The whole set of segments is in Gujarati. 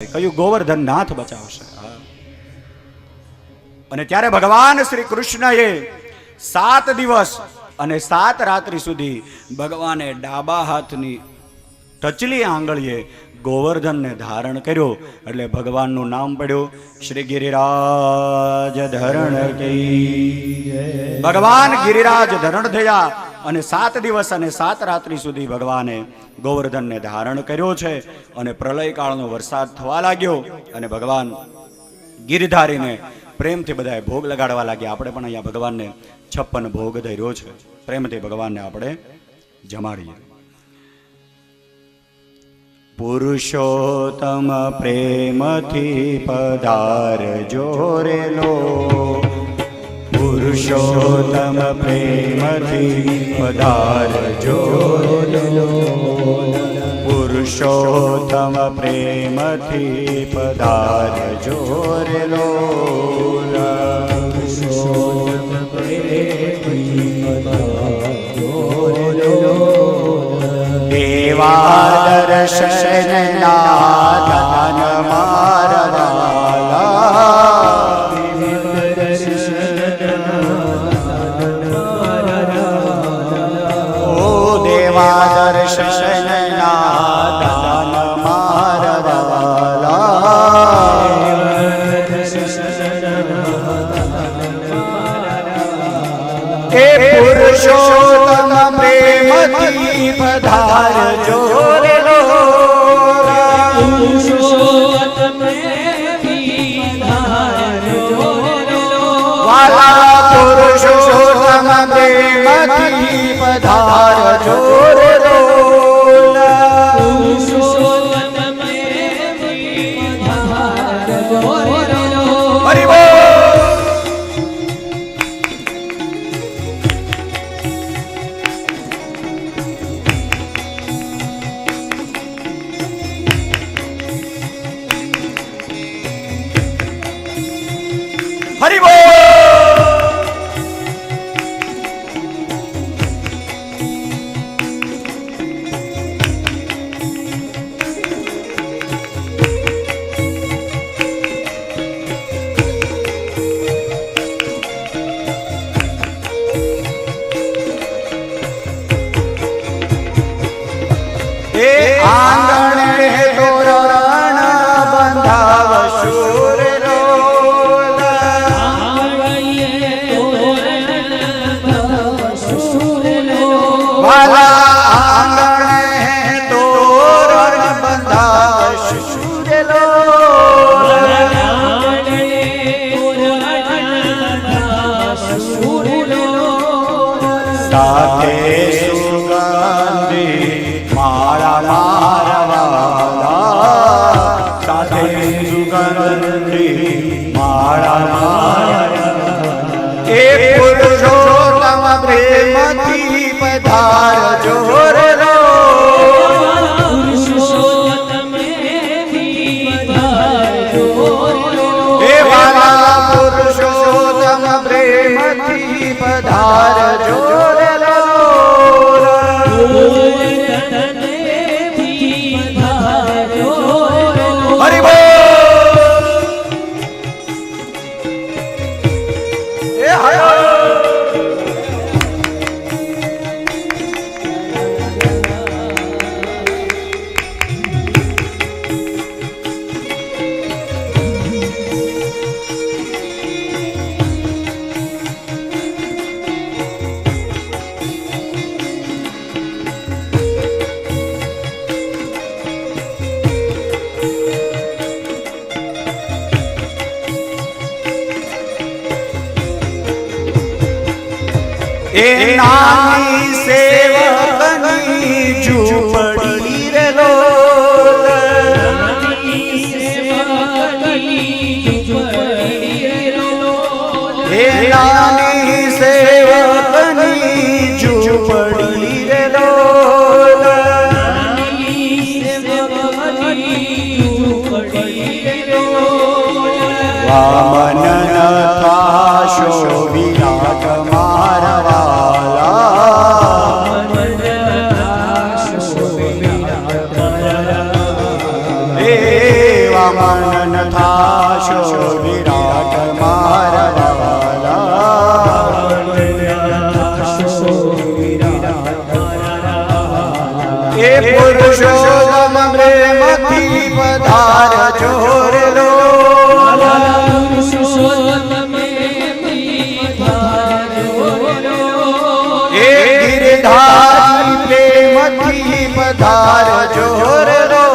કયું ગોવર્ધન નાથ બચાવશે. અને ત્યારે ભગવાન શ્રી કૃષ્ણએ સાત દિવસ અને સાત રાત્રિ સુધી ભગવાને ડાબા હાથની ટચલી આંગળીએ ગોવર્ધનને ધારણ કર્યો. એટલે ભગવાનનું નામ પડ્યું શ્રી ગિરિરાજ ધરણ ભગવાન ગિરિરાજ ધરણ થયા. અને સાત દિવસ અને સાત રાત્રિ સુધી ભગવાને ગોવર્ધનને ધારણ કર્યો છે અને પ્રલયકાળનો વરસાદ થવા લાગ્યો અને ભગવાન ગિરધારીને પ્રેમથી બધાએ ભોગ લગાડવા લાગ્યા. આપણે પણ અહીંયા ભગવાનને છપ્પન ભોગ ધર્યો છે. પ્રેમથી ભગવાનને આપણે જમાડીએ. પુરુષોત્તમ પ્રેમથી પધાર જોરેલો પુરુષોત્તમ પ્રેમથી પધાર જોરેલો પુરુષોત્તમ પ્રેમથી પધાર જોરેલો દેવા દર્શન દાન મારવાલા એ પુરુષોત્તમ પ્રેમથી પધાર જોરેલો વાલા પુરુષોત્તમ પ્રેમથી પધાર જોરેલો એ આંગણે પ્રેમથી એ નાની સેવકની ઝૂંપડી રે લો હે નાની સેવકની ઝૂંપડી રે લો વામન થાશો વિરાટ પધારજો રે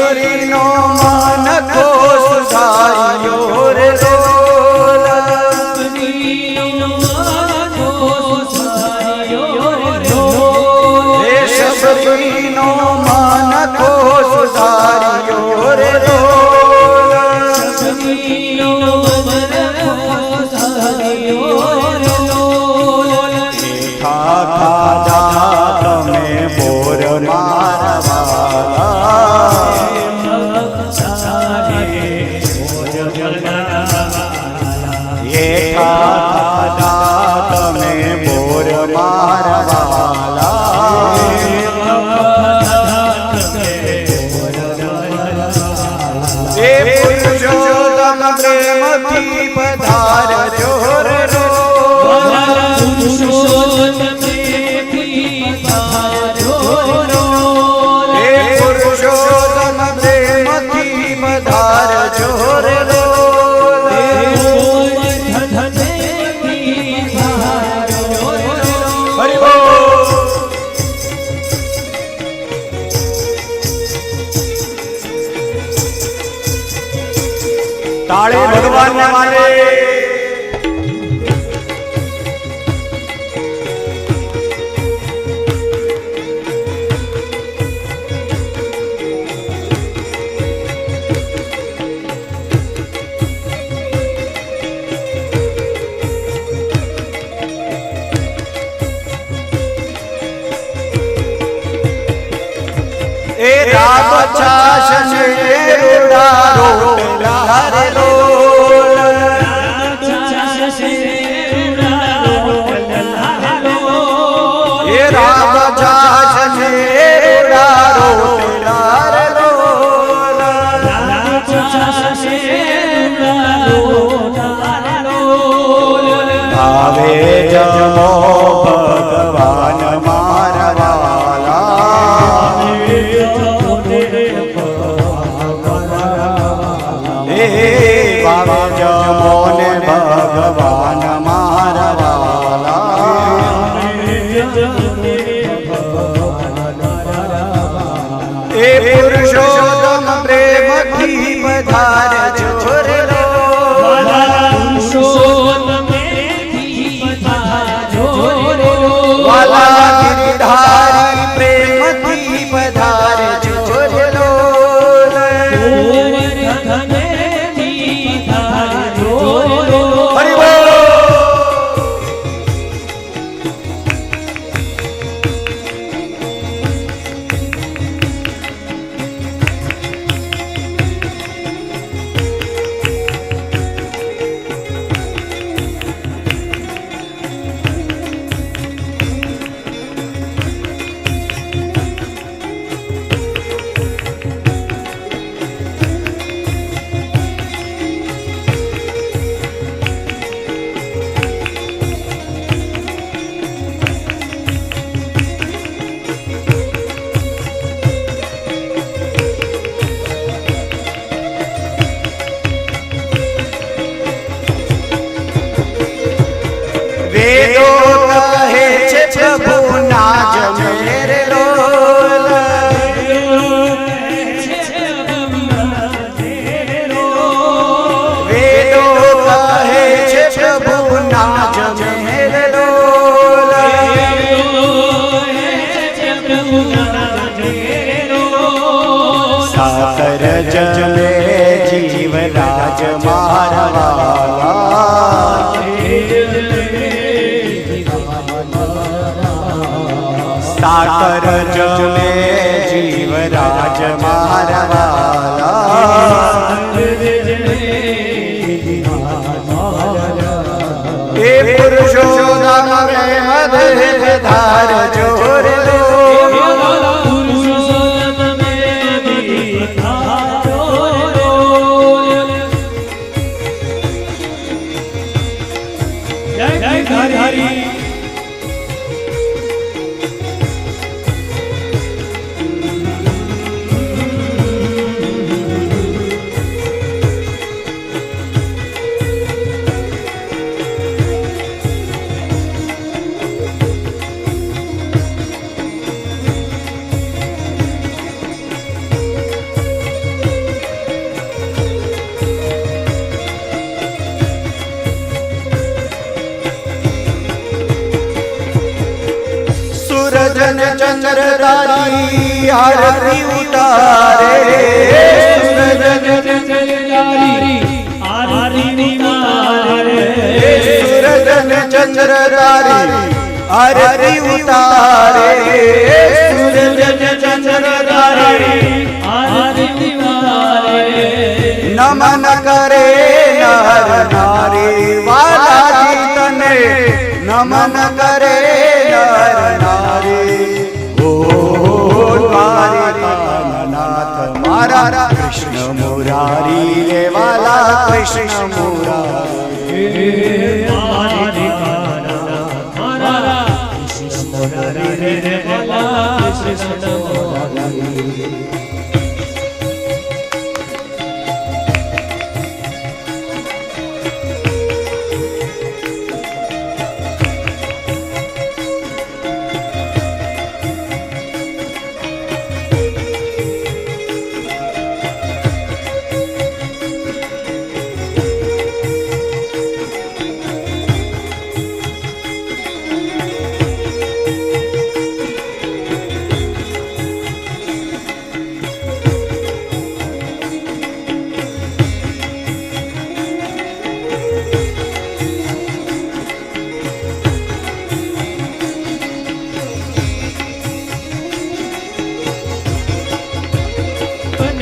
હરિનો માનકો સુધાર્યો રે શબરીનો માનકો સુધાર્યો રે શબરીનો હે રામ જાજને ઉડારો પિલાર રો રામ જાજને જમો ભગત હે પુરુષોત્તમ પ્રેમથી પધારજો. રે સાકર જમે જીવરાજ મારવા એ પુરુષોત્તમ પ્રેમ ધાર જોર સૂરજન ચંદ્ર તારી આરતી ઉતારે સુરજન સુરજન ચંદ્ર તારી આરતી ઉતારે સુરજન ચંદ્ર તારી નમન કરે નર નારી, વાલા તને નમન કરે નારી વાલા કૃષ્ણ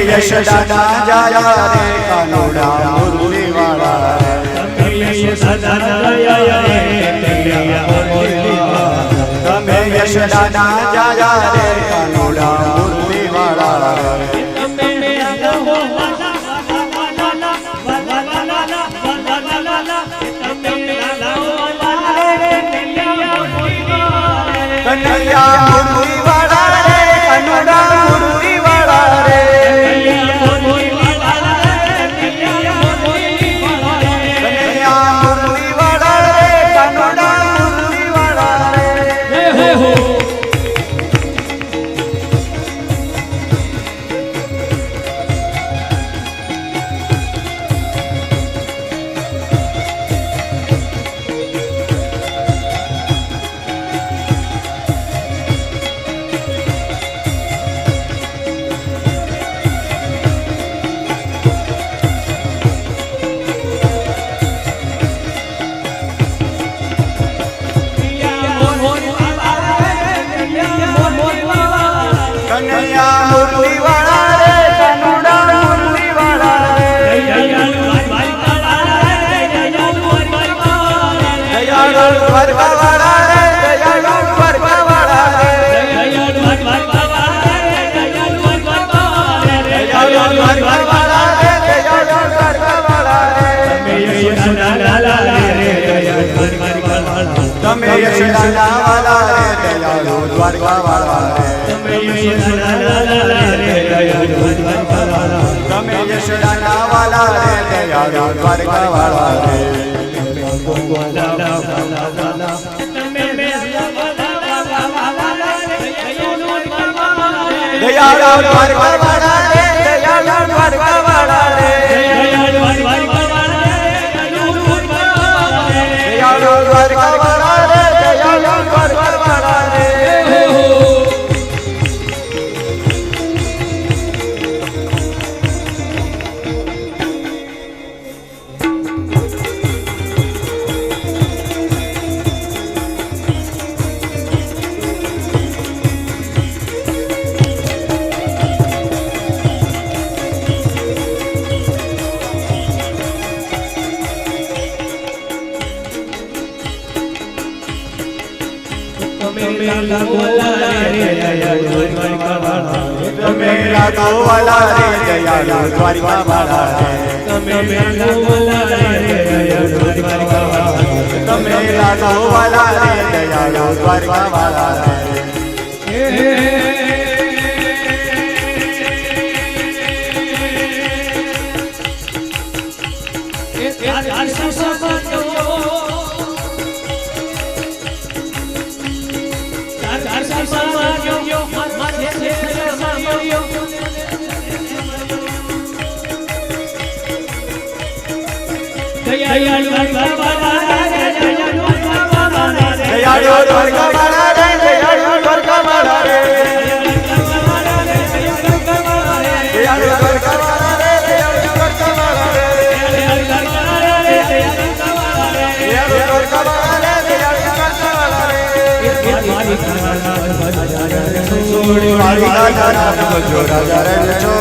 કાનુડા મુરલી વાળા રે કાનુડા મુરલી વાળા તમે યશોદા જાયા રે તમે યશોદા જાયા રે કાનુડા યશોદા દ્વારકા વાળા રે રે દયાળુ તમે રાઘવવાલા રે દયાળુ દ્વારકાવાળા રે તમે રાઘવવાલા રે દયાળુ દ્વારકાવાળા રે રે મારી રાજા રામ જો રાજા રે છો